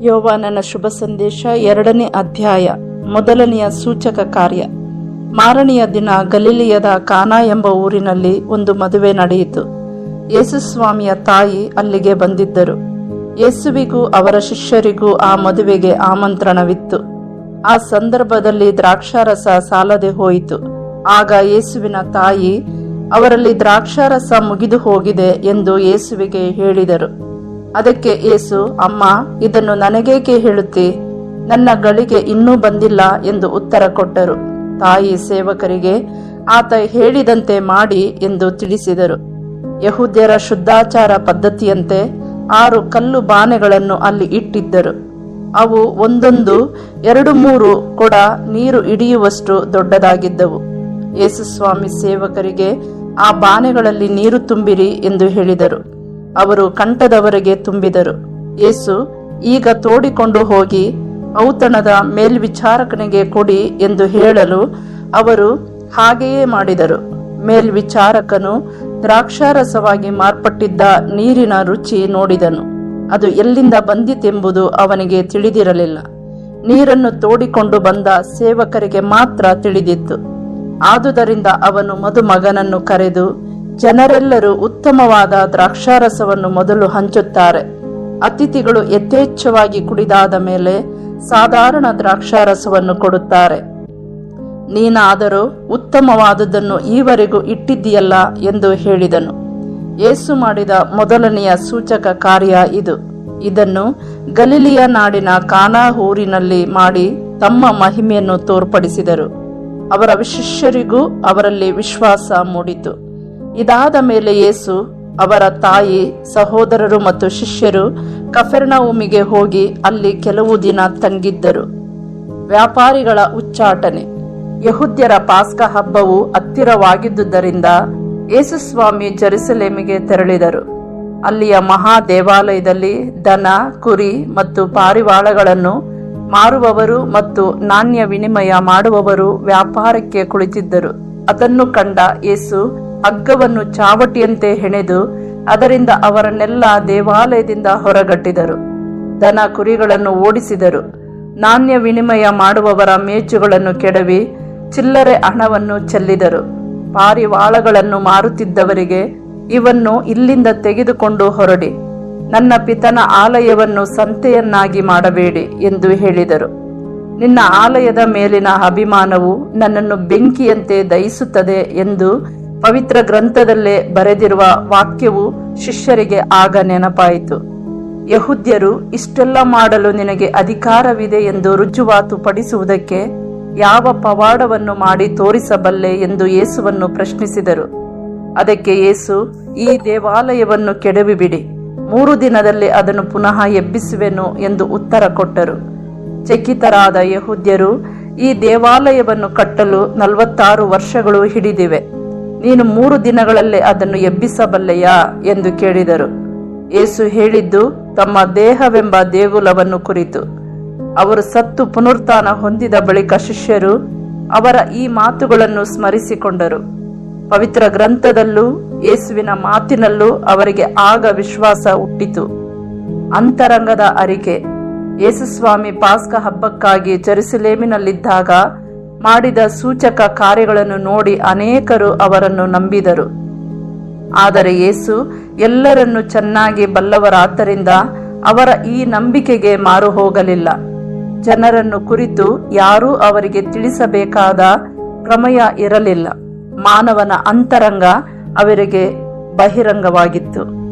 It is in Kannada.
ಯೋವಾನನ ಶುಭ ಸಂದೇಶ ಎರಡನೇ ಅಧ್ಯಾಯ ಮೊದಲನೆಯ ಸೂಚಕ ಕಾರ್ಯ. ಮಾರನೆಯ ದಿನ ಗಲೀಲಿಯದ ಕಾನಾ ಎಂಬ ಊರಿನಲ್ಲಿ ಒಂದು ಮದುವೆ ನಡೆಯಿತು. ಯೇಸುಸ್ವಾಮಿಯ ತಾಯಿ ಅಲ್ಲಿಗೆ ಬಂದಿದ್ದರು. ಯೇಸುವಿಗೂ ಅವರ ಶಿಷ್ಯರಿಗೂ ಆ ಮದುವೆಗೆ ಆಮಂತ್ರಣವಿತ್ತು. ಆ ಸಂದರ್ಭದಲ್ಲಿ ದ್ರಾಕ್ಷಾರಸ ಸಾಲದೆ ಹೋಯಿತು. ಆಗ ಯೇಸುವಿನ ತಾಯಿ, ಅವರಲ್ಲಿ ದ್ರಾಕ್ಷಾರಸ ಮುಗಿದು ಹೋಗಿದೆ ಎಂದು ಯೇಸುವಿಗೆ ಹೇಳಿದರು. ಅದಕ್ಕೆ ಏಸು ಅಮ್ಮ, ಇದನ್ನು ನನಗೇಕೆ ಹೇಳುತ್ತಿ? ನನ್ನ ಗಳಿಗೆ ಇನ್ನೂ ಬಂದಿಲ್ಲ ಎಂದು ಉತ್ತರ ಕೊಟ್ಟರು. ತಾಯಿ ಸೇವಕರಿಗೆ ಆತ ಹೇಳಿದಂತೆ ಮಾಡಿ ಎಂದು ತಿಳಿಸಿದರು. ಯಹೂದ್ಯರ ಶುದ್ಧಾಚಾರ ಪದ್ಧತಿಯಂತೆ ಆರು ಕಲ್ಲು ಬಾನೆಗಳನ್ನು ಅಲ್ಲಿ ಇಟ್ಟಿದ್ದರು. ಅವು ಒಂದೊಂದು, ಎರಡು ಮೂರು ಕೊಡ ನೀರು ಹಿಡಿಯುವಷ್ಟು ದೊಡ್ಡದಾಗಿದ್ದವು. ಯೇಸುಸ್ವಾಮಿ ಸೇವಕರಿಗೆ, ಆ ಬಾನೆಗಳಲ್ಲಿ ನೀರು ತುಂಬಿರಿ ಎಂದು ಹೇಳಿದರು. ಅವರು ಕಂಠದವರೆಗೆ ತುಂಬಿದರು. ಯೇಸು, ಈಗ ತೋಡಿಕೊಂಡು ಹೋಗಿ, ಔತಣದ ಮೇಲ್ವಿಚಾರಕನಿಗೆ ಕೊಡಿ ಎಂದು ಹೇಳಲು ಅವರು ಹಾಗೆಯೇ ಮಾಡಿದರು. ಮೇಲ್ವಿಚಾರಕನು ದ್ರಾಕ್ಷಾರಸವಾಗಿ ಮಾರ್ಪಟ್ಟಿದ್ದ ನೀರಿನ ರುಚಿ ನೋಡಿದನು. ಅದು ಎಲ್ಲಿಂದ ಬಂದಿತೆಂಬುದು ಅವನಿಗೆ ತಿಳಿದಿರಲಿಲ್ಲ. ನೀರನ್ನು ತೋಡಿಕೊಂಡು ಬಂದ ಸೇವಕರಿಗೆ ಮಾತ್ರ ತಿಳಿದಿತ್ತು. ಆದುದರಿಂದ ಅವನು ಮದುಮಗನನ್ನು ಕರೆದು ಜನರೆಲ್ಲರೂ ಉತ್ತಮವಾದ ದ್ರಾಕ್ಷಾರಸವನ್ನು ಮೊದಲು ಹಂಚುತ್ತಾರೆ. ಅತಿಥಿಗಳು ಯಥೇಚ್ಛವಾಗಿ ಕುಡಿದಾದ ಮೇಲೆ ಸಾಧಾರಣ ದ್ರಾಕ್ಷಾರಸವನ್ನು ಕೊಡುತ್ತಾರೆ. ನೀನಾದರೂ ಉತ್ತಮವಾದುದನ್ನು ಈವರೆಗೂ ಇಟ್ಟಿದ್ದೀಯಲ್ಲ ಎಂದು ಹೇಳಿದನು. ಏಸು ಮಾಡಿದ ಮೊದಲನೆಯ ಸೂಚಕ ಕಾರ್ಯ ಇದು. ಇದನ್ನು ಗಲೀಲಿಯ ನಾಡಿನ ಕಾನಾ ಊರಿನಲ್ಲಿ ಮಾಡಿ ತಮ್ಮ ಮಹಿಮೆಯನ್ನು ತೋರ್ಪಡಿಸಿದರು. ಅವರ ಶಿಷ್ಯರಿಗೂ ಅವರಲ್ಲಿ ವಿಶ್ವಾಸ ಮೂಡಿತು. ಇದಾದ ಮೇಲೆ ಯೇಸು ಅವರ ತಾಯಿ, ಸಹೋದರರು ಮತ್ತು ಶಿಷ್ಯರು ಕಫೆರ್ನವುಮಿಗೆ ಹೋಗಿ ಅಲ್ಲಿ ಕೆಲವು ದಿನ ತಂಗಿದ್ದರು. ವ್ಯಾಪಾರಿಗಳ ಉಚ್ಚಾಟನೆ. ಯಹುದ್ಯರ ಪಾಸ್ಕ ಹಬ್ಬವು ಹತ್ತಿರವಾಗಿದ್ದುದರಿಂದ ಯೇಸುಸ್ವಾಮಿ ಜೆರುಸಲೇಮಿಗೆ ತೆರಳಿದರು. ಅಲ್ಲಿಯ ಮಹಾ ದೇವಾಲಯದಲ್ಲಿ ದನ, ಕುರಿ ಮತ್ತು ಪಾರಿವಾಳಗಳನ್ನು ಮಾರುವವರು ಮತ್ತು ನಾಣ್ಯ ವಿನಿಮಯ ಮಾಡುವವರು ವ್ಯಾಪಾರಕ್ಕೆ ಕುಳಿತಿದ್ದರು. ಅದನ್ನು ಕಂಡ ಯೇಸು ಹಗ್ಗವನ್ನು ಚಾವಟಿಯಂತೆ ಹೆಣೆದು ಅದರಿಂದ ಅವರನ್ನೆಲ್ಲ ದೇವಾಲಯದಿಂದ ಹೊರಗಟ್ಟಿದರು. ದನ ಕುರಿಗಳನ್ನು ಓಡಿಸಿದರು. ನಾಣ್ಯ ವಿನಿಮಯ ಮಾಡುವವರ ಮೇಚುಗಳನ್ನು ಕೆಡವಿ ಚಿಲ್ಲರೆ ಹಣವನ್ನು ಚೆಲ್ಲಿದರು. ಪಾರಿವಾಳಗಳನ್ನು ಮಾರುತ್ತಿದ್ದವರಿಗೆ, ಇವನ್ನು ಇಲ್ಲಿಂದ ತೆಗೆದುಕೊಂಡು ಹೊರಡಿ. ನನ್ನ ಪಿತನ ಆಲಯವನ್ನು ಸಂತೆಯನ್ನಾಗಿ ಮಾಡಬೇಡಿ ಎಂದು ಹೇಳಿದರು. ನಿನ್ನ ಆಲಯದ ಮೇಲಿನ ಅಭಿಮಾನವು ನನ್ನನ್ನು ಬೆಂಕಿಯಂತೆ ದಹಿಸುತ್ತದೆ ಎಂದು ಪವಿತ್ರ ಗ್ರಂಥದಲ್ಲೇ ಬರೆದಿರುವ ವಾಕ್ಯವು ಶಿಷ್ಯರಿಗೆ ಆಗ ನೆನಪಾಯಿತು. ಯಹುದ್ಯರು, ಇಷ್ಟೆಲ್ಲ ಮಾಡಲು ನಿನಗೆ ಅಧಿಕಾರವಿದೆ ಎಂದು ರುಜುವಾತು ಪಡಿಸುವುದಕ್ಕೆ ಯಾವ ಪವಾಡವನ್ನು ಮಾಡಿ ತೋರಿಸಬಲ್ಲೆ ಎಂದು ಯೇಸುವನ್ನು ಪ್ರಶ್ನಿಸಿದರು. ಅದಕ್ಕೆ ಯೇಸು, ಈ ದೇವಾಲಯವನ್ನು ಕೆಡವಿಬಿಡಿ, ಮೂರು ದಿನದಲ್ಲಿ ಅದನ್ನು ಪುನಃ ಎಬ್ಬಿಸುವೆನು ಎಂದು ಉತ್ತರ ಕೊಟ್ಟರು. ಚಕಿತರಾದ ಯಹುದ್ಯರು, ಈ ದೇವಾಲಯವನ್ನು ಕಟ್ಟಲು ನಲವತ್ತಾರು ವರ್ಷಗಳು ಹಿಡಿದಿವೆ. ನೀನು ಮೂರು ದಿನಗಳಲ್ಲೇ ಅದನ್ನು ಎಬ್ಬಿಸಬಲ್ಲೆಯಾ ಎಂದು ಕೇಳಿದರು. ಯೇಸು ಹೇಳಿದ್ದು, ತಮ್ಮ ದೇಹವೆಂಬ ದೇಗುಲವನ್ನು ಕುರಿತು. ಅವರು ಸತ್ತು ಪುನರುತ್ಥಾನ ಹೊಂದಿದ ಬಳಿಕ ಶಿಷ್ಯರು ಅವರ ಈ ಮಾತುಗಳನ್ನು ಸ್ಮರಿಸಿಕೊಂಡರು. ಪವಿತ್ರ ಗ್ರಂಥದಲ್ಲೂ, ಯೇಸುವಿನ ಮಾತಿನಲ್ಲೂ ಅವರಿಗೆ ಆಗ ವಿಶ್ವಾಸ ಹುಟ್ಟಿತು. ಅಂತರಂಗದ ಅರಿಕೆ. ಯೇಸುಸ್ವಾಮಿ ಪಾಸ್ಕ ಹಬ್ಬಕ್ಕಾಗಿ ಜೆರುಸಲೇಮಿನಲ್ಲಿದ್ದಾಗ ಮಾಡಿದ ಸೂಚಕ ಕಾರ್ಯಗಳನ್ನು ನೋಡಿ ಅನೇಕರು ಅವರನ್ನು ನಂಬಿದರು. ಆದರೆ ಯೇಸು ಎಲ್ಲರನ್ನು ಚೆನ್ನಾಗಿ ಬಲ್ಲವರಾದ್ದರಿಂದ ಅವರ ಈ ನಂಬಿಕೆಗೆ ಮಾರು ಹೋಗಲಿಲ್ಲ. ಜನರನ್ನು ಕುರಿತು ಯಾರೂ ಅವರಿಗೆ ತಿಳಿಸಬೇಕಾದ ಪ್ರಮೇಯ ಇರಲಿಲ್ಲ. ಮಾನವನ ಅಂತರಂಗ ಅವರಿಗೆ ಬಹಿರಂಗವಾಗಿತ್ತು.